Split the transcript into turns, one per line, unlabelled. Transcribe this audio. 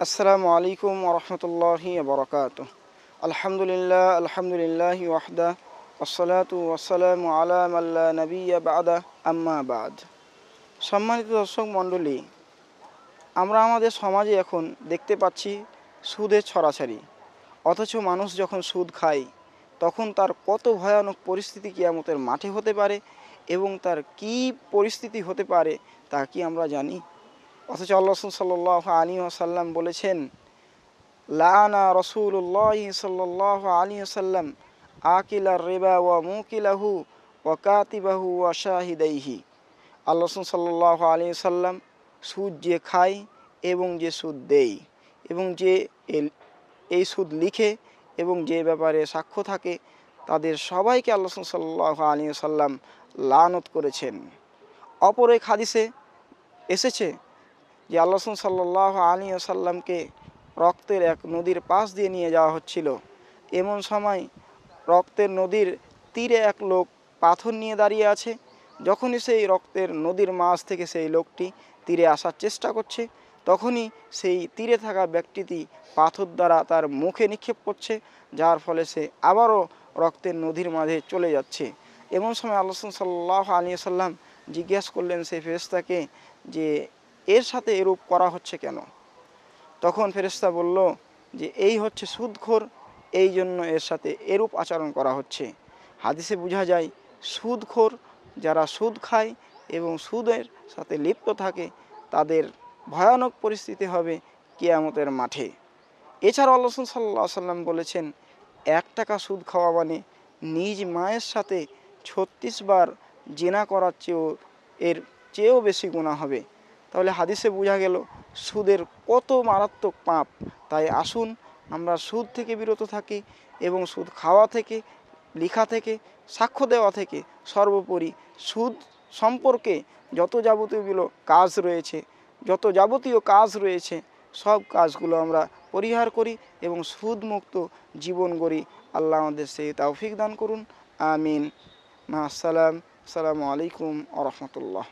السلام عليكم ورحمة
الله وبركاته. الحمد لله الحمد لله وحده. والصلاة والسلام على من لا نبي بعد أما بعد. سمعت الدرسوك مندولي আমরা আমাদের সমাজে এখন দেখতে পাচ্ছি সুদের ছড়াছড়ি। অথচ মানুষ যখন সুদ খায়, তখন তার কত ভয়ানক পরিস্থিতি কিয়ামতের মাঠে হতে পারে এবং তার কি পরিস্থিতি হতে পারে তা কি আমরা জানি? অথচ আল্লাহ সাল্লাহ আলী আসাল্লাম বলেছেন, লানা রসুল্লাহ সাল্লাহ আলী আসাল্লাম আকিলা রেবা ওয়া মুকিলাহু ওয়া কাতিবাহু ওয়া শাহিদাইহি। আল্লাহ সাল্লাহ আলী সাল্লাম সুদ যে খায় এবং যে সুদ দেয় এবং যে এই সুদ লিখে এবং যে ব্যাপারে সাক্ষ্য থাকে, তাদের সবাইকে আল্লাহ সাল্লাহ আলী সাল্লাম লানত করেছেন। অপর এক হাদিসে এসেছে যে আল্লাহ সাল্লাহ আলী সাল্লামকে রক্তের এক নদীর পাশ দিয়ে নিয়ে যাওয়া হচ্ছিল। এমন সময় রক্তের নদীর তীরে এক লোক পাথর নিয়ে দাঁড়িয়ে আছে। যখনই সেই রক্তের নদীর মাছ থেকে সেই লোকটি তীরে আসার চেষ্টা করছে, তখনই সেই তীরে থাকা ব্যক্তিটি পাথর দ্বারা তার মুখে নিক্ষেপ করছে, যার ফলে সে আবারও রক্তের নদীর মাঝে চলে যাচ্ছে। এমন সময় আল্লাহ সাল্লাহ আলী সাল্লাম জিজ্ঞেস করলেন সেই ফেরেস্তাকে যে, এর সাথে এরূপ করা হচ্ছে কেন? তখন ফেরেস্তা বলল যে, এই হচ্ছে সুদখোর, এই জন্য এর সাথে এরূপ আচরণ করা হচ্ছে। হাদিসে বোঝা যায়, সুদখোর যারা সুদ খায় এবং সুদের সাথে লিপ্ত থাকে, তাদের ভয়ানক পরিস্থিতি হবে কিয়ামতের মাঠে। এছাড়া আল্লাহ সাল্লাহ সাল্লাম বলেছেন, এক টাকা সুদ খাওয়া মানে নিজ মায়ের সাথে ছত্রিশ বার জেনা করার চেয়েও, এর চেয়েও বেশি গুণা হবে। তাহলে হাদিসে বোঝা গেল, সুদের কত মারাত্মক পাপ। তাই আসুন, আমরা সুদ থেকে বিরত থাকি এবং সুদ খাওয়া থেকে লেখা থেকে, সাক্ষ্য দেওয়া থেকে সর্বোপরি সুদ সম্পর্কে যত যাবতীয়গুলো কাজ রয়েছে, যত যাবতীয় কাজ রয়েছে, সব কাজগুলো আমরা পরিহার করি এবং সুদমুক্ত জীবন গড়ি। আল্লাহ আমাদের সেই তৌফিক দান করুন। আমিন। মা আসসালাম। আসসালামু আলাইকুম আ রহমতুল্লাহ।